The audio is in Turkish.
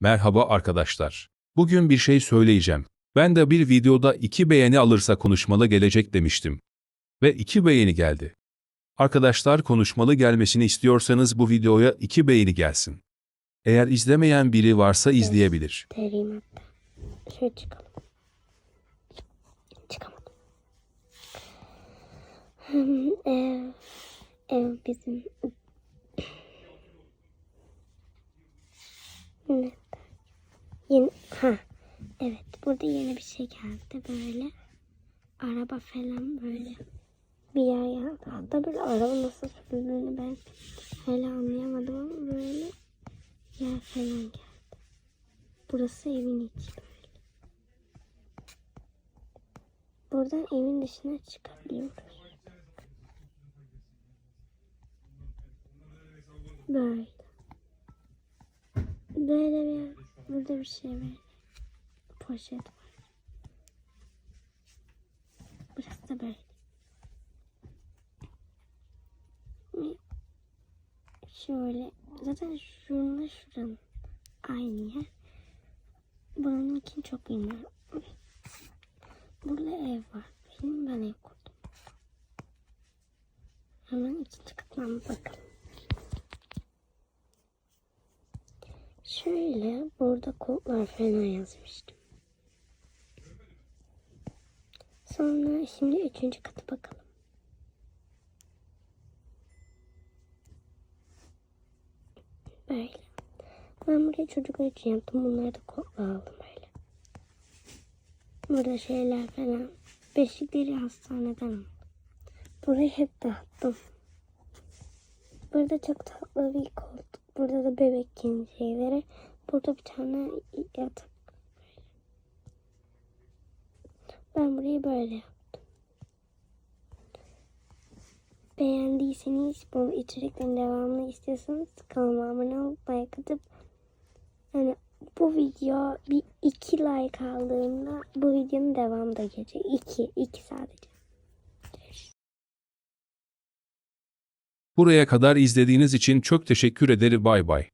Merhaba arkadaşlar. Bugün bir şey söyleyeceğim. Ben de bir videoda iki beğeni alırsa konuşmalı gelecek demiştim. Ve iki beğeni geldi. Arkadaşlar konuşmalı gelmesini istiyorsanız bu videoya iki beğeni gelsin. Eğer izlemeyen biri varsa izleyebilir. Tereyim hatta. Şöyle çıkalım. Çıkamadım. Hmm, ev, ev bizim. Ne? Ha, evet burada yeni bir şey geldi böyle. Araba falan böyle. Bir yer geldi. Hatta böyle araba nasıl sürüldüğünü ben hala anlayamadım ama böyle yer falan geldi. Burası evin içi böyle. Buradan evin dışına çıkabiliyoruz. Böyle. Böyle bir burada bir şey var. Poşet var. Burası da böyle. Şöyle. Zaten şununla şuranın aynı yer. Buranınkini çok bilmiyorum. Burada ev var. Benim ben ev kurdum. Hemen ikinci katmama bakalım. Şöyle burada kodlar falan yazmıştım. Sonra şimdi üçüncü katı bakalım. Böyle. Ben buraya çocuklar için yaptım. Bunları da kodla aldım böyle. Burada şeyler falan. Beşikleri hastaneden aldım. Burayı hep dağıttım. Burada çok tatlı bir koltuk. Burada da bebek şeyleri. Burada bir tane yatak. Böyle. Ben burayı böyle yaptım. Beğendiyseniz bu içeriklerin devamını istiyorsanız kanalıma abone olup like atıp yani bu video bir iki like aldığında bu videonun devamı da gelecek. İki, iki sadece. Buraya kadar izlediğiniz için çok teşekkür ederim. Bay bay.